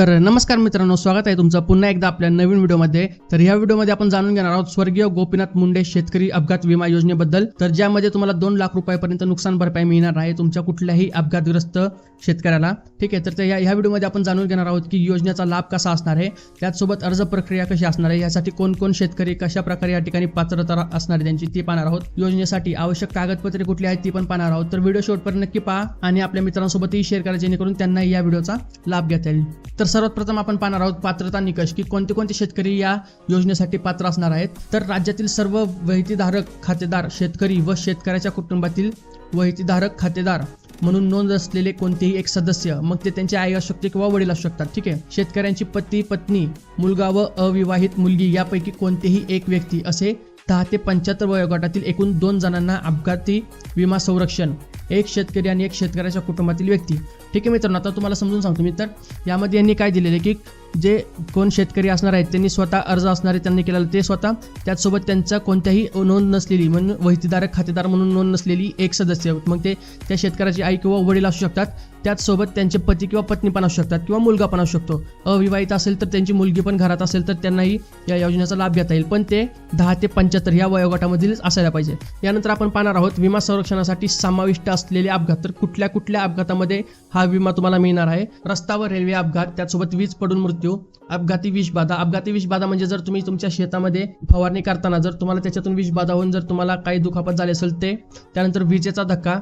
तर नमस्कार मित्रांनो स्वागत आहे तुमचं पुन्हा एकदा आपल्या नवीन व्हिडिओमध्ये. तर या व्हिडिओमध्ये आपण जाणून घेणार आहोत स्वर्गीय गोपीनाथ मुंडे शेतकरी अपघात विमा योजनेबद्दल. तर ज्यामध्ये तुम्हाला दोन लाख रुपयापर्यंत नुकसान भरपाई मिळणार आहे तुमच्या कुठल्याही अपघातग्रस्त शेतकऱ्याला. ठीक आहे तर त्या- ह्या व्हिडिओमध्ये आपण जाणून घेणार आहोत की योजनेचा लाभ कसा असणार आहे त्याचसोबत अर्ज प्रक्रिया कशी असणार आहे यासाठी कोण कोण शेतकरी कशा प्रकारे या ठिकाणी पात्रता असणार आहे त्यांची ती पाहणार आहोत. योजनेसाठी आवश्यक कागदपत्रे कुठली आहेत ती पण पाहणार आहोत. तर व्हिडिओ शेवटपर्यंत नक्की पहा आणि आपल्या मित्रांसोबतही शेअर करा जेणेकरून त्यांना या व्हिडिओचा लाभ घेता येईल. तर सर्वात प्रथम आपण पाहणार आहोत पात्रता निकष की कोणते कोणते शेतकरी या योजनेसाठी पात्र असणार आहेत. तर राज्यातील सर्व वहितीधारक खातेदार शेतकरी व शेतकऱ्याच्या कुटुंबातील वहितीधारक खातेदार म्हणून नोंद असलेले कोणतेही एक सदस्य मग ते त्यांचे आई असू शकते किंवा वडील असू शकतात. ठीक आहे? शेतकऱ्यांची पती पत्नी मुलगा व अविवाहित मुलगी यापैकी कोणतेही एक व्यक्ती असे दहा ते पंच्याहत्तर वयोगटातील एकूण दोन जणांना अपघाती विमा संरक्षण एक शेतकरी आणि एक शेतकऱ्याच्या कुटुंबातील व्यक्ती. ठीक आहे मित्रांनो आता तुम्हाला समजून सांगतो मी. तर यामध्ये यांनी काय दिलेलं आहे की जे कोण शेतकरी असणार आहेत त्यांनी स्वतः अर्ज असणारे त्यांनी केलेलं ते स्वतः त्याचसोबत त्यांचा कोणत्याही नोंद नसलेली म्हणून वहितीधारक खातेदार म्हणून नोंद नसलेली एक सदस्य. मग ते त्या शेतकऱ्याची आई किंवा वडील असू शकतात. त्याचसोबत त्यांचे पती किंवा पत्नी पण असू शकतात किंवा मुलगा पण असू शकतो. अविवाहित असेल तर त्यांची मुलगी पण घरात असेल तर त्यांनाही या योजनेचा लाभ घेता येईल. पण ते दहा ते पंच्याहत्तर या वयोगटामधीलच असायला पाहिजे. यानंतर आपण पाहणार आहोत विमा संरक्षणासाठी समाविष्ट असलेले अपघात. तर कुठल्या कुठल्या अपघातामध्ये हा विमा तुम्हाला मिळणार आहे? रस्ता व रेल्वे अपघात त्यासोबत वीज पडून मृत्यू अपघाती विषबाधा अपघाती विषबाधा म्हणजे जर तुम्ही तुमच्या शेतामध्ये फवारणी करताना जर तुम्हाला त्याच्यातून विषबाधा होऊन जर तुम्हाला काही दुखापत झाली असेल ते त्यानंतर विजेचा धक्का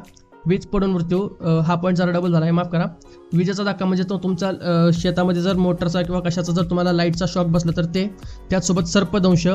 वीज पडून मृत्यू हा पॉईंट जरा डबल झाला. आहे माफ करा. विजेचा धक्का म्हणजे तो तुमचा शेतामध्ये जर मोटरचा किंवा कशाचा जर तुम्हाला लाईटचा शॉक बसला तर ते त्याचसोबत सर्पदंश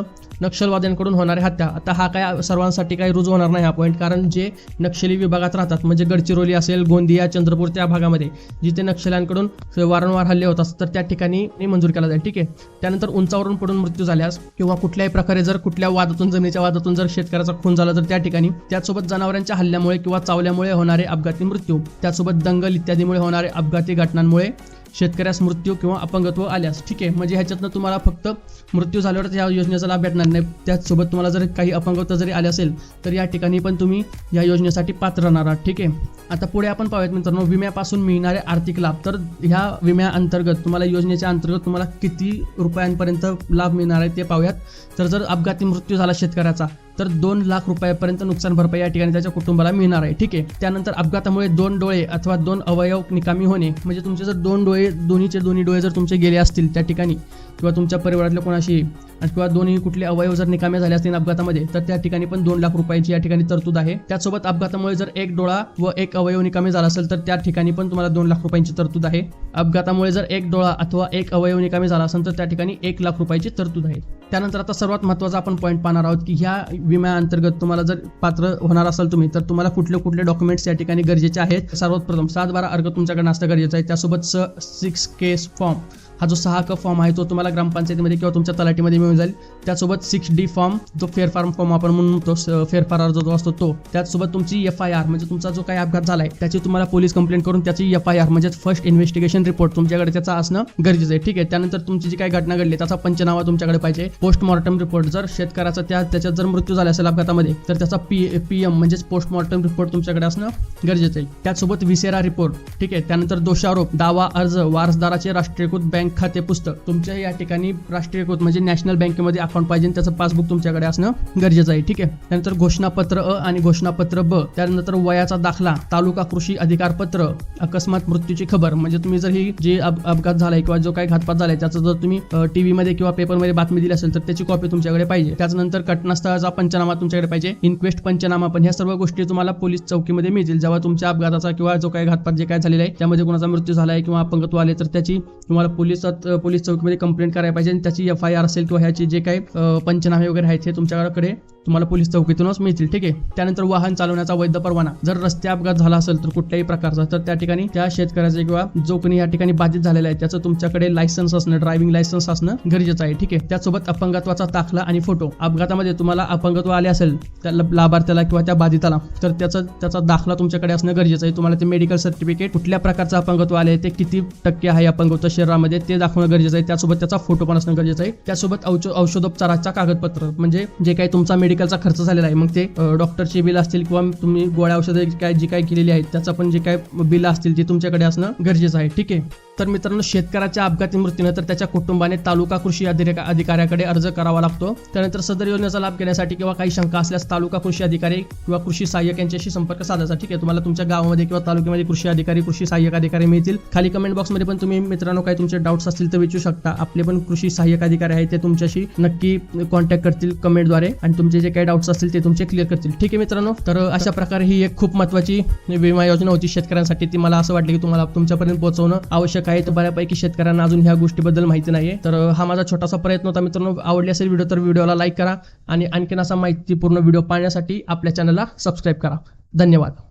नक्षलवाद्यांकडून होणारे हत्या. आता हा काय सर्वांसाठी काही रुजू होणार नाही हा पॉईंट कारण जे नक्षली विभागात राहतात म्हणजे गडचिरोली असेल गोंदिया चंद्रपूर त्या भागामध्ये जिथे नक्षल्यांकडून वारंवार हल्ले होत असतात तर त्या ठिकाणी मंजूर केला जाईल. ठीक आहे? त्यानंतर उंचावरून पडून मृत्यू झाल्यास किंवा कुठल्याही प्रकारे जर कुठल्या वादातून जमिनीच्या वादातून जर शेतकऱ्याचा खून झाला तर त्या ठिकाणी त्यासोबत जनावरांच्या हल्ल्यामुळे किंवा चावल्यामुळे होणारे अपघाती मृत्यू त्यासोबत दंगल इत्यादीमुळे होणारे अपघाती घटनांमुळे शेतकऱ्यास मृत्यू किंवा अपंगत्व आल्यास ठीक आहे म्हणजे ह्याच्यातनं तुम्हाला फक्त मृत्यू झाल्यावर या योजनेचा लाभ भेटणार नाही. त्याचसोबत तुम्हाला जर काही अपंगत्व जरी आले असेल तर या ठिकाणी पण तुम्ही या योजनेसाठी पात्र राहणार आहात ठीक आहे. आता पुढे आपण पाहूयात मित्रांनो विम्यापासून मिळणारे आर्थिक लाभ. तर ह्या विम्याअंतर्गत तुम्हाला योजनेच्या अंतर्गत तुम्हाला किती रुपयांपर्यंत लाभ मिळणार आहे ते पाहूयात. तर जर अपघाती मृत्यू झाला शेतकऱ्याचा तर दोन लाख रुपयापर्यंत नुकसान भरपाई या ठिकाणी त्याच्या कुटुंबाला मिळणार आहे ठीक आहे. त्यानंतर अपघातामुळे दोन डोळे अथवा दोन अवयव निकामी होणे म्हणजे तुमचे जर दोन डोळे दोन्हीचे दोन्ही डोळे जर तुमचे गेले असतील त्या ठिकाणी किंवा तुमच्या परिवारातल्या कोणाशी किंवा दोन्ही कुठले अवयव जर निकामे झाले असतील अपघातामध्ये तर त्या ठिकाणी पण दोन लाख रुपयाची या ठिकाणी तरतूद आहे. त्यासोबत अपघातामुळे जर एक डोळा व एक अवयव निकामी झाला असेल तर त्या ठिकाणी पण तुम्हाला दोन लाख रुपयांची तरतूद आहे. अपघातामुळे जर एक डोळा अथवा एक अवयव निकामी झाला असेल तर त्या ठिकाणी एक लाख रुपयाची तरतूद आहे. त्यानंतर आता सर्वात महत्त्वाचा आपण पॉईंट पाहणार आहोत की ह्या विम्याअंतर्गत तुम्हाला जर पात्र होणार असाल तुम्ही तर तुम्हाला कुठले कुठले डॉक्युमेंट्स या ठिकाणी गरजेचे आहेत? सर्वात प्रथम सात बारा अर्ग तुमच्याकडे असणं गरजेचं आहे. त्यासोबत स सिक्स केस फॉर्म हा जो सहा क फॉर्म आहे तो तुम्हाला ग्रामपंचायतीमध्ये किंवा तुमच्या तलाठीमध्ये मिळून जाईल. त्यासोबत सिक्स डी फॉर्म जो फेरफार फॉर्म आपण म्हणून तो स- फेरफार जो असतो तो. त्याचसोबत तुमची एफ आय आर म्हणजे तुमचा जो काही अपघात झालाय त्याची तुम्हाला पोलीस कंप्लेंट करून त्याची एफ आय आर म्हणजे फर्स्ट इन्व्हेस्टिगेशन रिपोर्ट तुमच्याकडे त्याचा असणं गरजेचं आहे. ठीक आहे त्यानंतर तुमची जी काही घटना घडली त्याचा पंचनामा तुमच्याकडे पाहिजे. पोस्टमॉर्टम रिपोर्ट जर शेतकऱ्याचा त्या त्याच्यात जर मृत्यू झाला असेल अपघातामध्ये तर त्याचा पी पी एम म्हणजेच पोस्टमॉर्टम रिपोर्ट तुमच्याकडे असणं गरजेचं आहे. त्यासोबत विसेरा रिपोर्ट ठीक आहे त्यानंतर दोषारोप दावा अर्ज वारसदाराचे राष्ट्रीयकृत बँक खाते पुस्तक तुमच्या या ठिकाणी राष्ट्रीयकृत म्हणजे नॅशनल बँकेमध्ये अकाउंट पाहिजे आणि त्याचं पासबुक तुमच्याकडे असणं गरजेचं आहे ठीक आहे? त्यानंतर घोषणापत्र अ आणि घोषणापत्र ब त्यानंतर वयाचा दाखला तालुका कृषी अधिकारपत्र अकस्मात मृत्यूची खबर. म्हणजे तुम्ही जर ही जे अपघात झालाय किंवा जो काही घातपात झालाय त्याचं जर तुम्ही टीव्ही मध्ये किंवा पेपरमध्ये बातमी दिली असेल तर त्याची कॉपी तुमच्याकडे पाहिजे. त्याच्यानंतर घटनास्थळाचा पंचनामा तुमच्याकडे पाहिजे. इन्क्वेस्ट पंचनामा पण ह्या सर्व गोष्टी तुम्हाला पोलीस चौकीमध्ये मिळतील. जेव्हा तुमच्या अपघाताचा किंवा जो काही घातपात जे काय झालेला आहे त्यामध्ये कोणाचा मृत्यू झालाय किंवा अपंगत्व आले तर त्याची तुम्हाला पोलिसात पोलीस चौकीमध्ये कंप्लेंट करायला पाहिजे आणि त्याची एफ आय आर असेल किंवा ह्याची जे काही पंचनामे वगैरे आहेत हे तुमच्याकडे तुम्हाला पोलीस चौकीतूनच मिळतील ठीक आहे? त्यानंतर वाहन चालवण्याचा वैध परवाना. जर रस्ते अपघात झाला असेल तर कुठल्याही प्रकारचा तर त्या ठिकाणी त्या शेतकऱ्याचे किंवा जो कोणी या ठिकाणी बाधित झालेला आहे. त्याचं तुमच्याकडे लायसन्स असणं ड्रायव्हिंग लायसन्स असणं गरजेचं आहे ठीक आहे? त्यासोबत अपंगत्वाचा दाखला आणि फोटो अपघातामध्ये तुम्हाला अपंगत्व आले असेल त्या लाभार्थ्याला किंवा त्या बाधिताला तर त्याचा त्याचा दाखला तुमच्याकडे असणं गरजेचं आहे. तुम्हाला ते मेडिकल सर्टिफिकेट कुठल्या प्रकारचं अपंगत्व आले ते किती टक्के आहे अपंगत्व शरीरामध्ये ते दाखवणं गरजेचं आहे. त्यासोबत त्याचा फोटो पण असणं गरजेचं आहे. त्यासोबत औष औषधोपचाराचा कागदपत्र म्हणजे जे काही तुमचा मेडिकल मेडिकलचा खर्च झालेला आहे. मग ते डॉक्टरचे बिल असतील किंवा तुम्ही गोळ्या औषधं काय जी काय केलेली आहेत त्याचं पण जे काय बिल असतील ते तुमच्याकडे असणं गरजेचं आहे. ठीक आहे? तर मित्रांनो शेतकऱ्याच्या अपघाती मृत्यूनंतर त्याच्या कुटुंबाने तालुका कृषी अधिकारी अधिकाऱ्याकडे अर्ज करावा लागतो. त्यानंतर सदर योजनेचा लाभ घेण्यासाठी किंवा काही शंका असल्यास तालुका कृषी अधिकारी किंवा कृषी सहाय्यक यांच्याशी संपर्क साधायचा ठीक आहे? तुम्हाला तुमच्या गावामध्ये किंवा तालुक्यामध्ये कृषी अधिकारी कृषी सहाय्यक अधिकारी मिळतील. खाली कमेंट बॉक्समध्ये पण तुम्ही मित्रांनो काही तुमचे डाऊट्स असतील तर विचारू शकता. आपले पण कृषी सहाय्यक अधिकारी आहेत ते तुमच्याशी नक्की कॉन्टॅक्ट करतील कमेंटद्वारे आणि तुमचे जे काही डाऊट्स असतील ते तुमचे क्लिअर करतील. ठीक आहे मित्रांनो? तर अशा प्रकारे ही एक खूप महत्त्वाची विमा योजना होती शेतकऱ्यांसाठी. ती मला असं वाटलं की तुम्हाला तुमच्यापर्यंत पोहोचवणं आवश्यक आहे. तर बऱ्यापैकी शेतकऱ्यांना अजून ह्या गोष्टीबद्दल माहिती नाहीये. तर हा माझा छोटासा प्रयत्न होता मित्रांनो. आवडली असेल व्हिडिओ तर व्हिडिओला लाईक करा आणि आणखीन असा माहितीपूर्ण व्हिडिओ पाहण्यासाठी आपल्या चॅनलला सबस्क्राईब करा. धन्यवाद.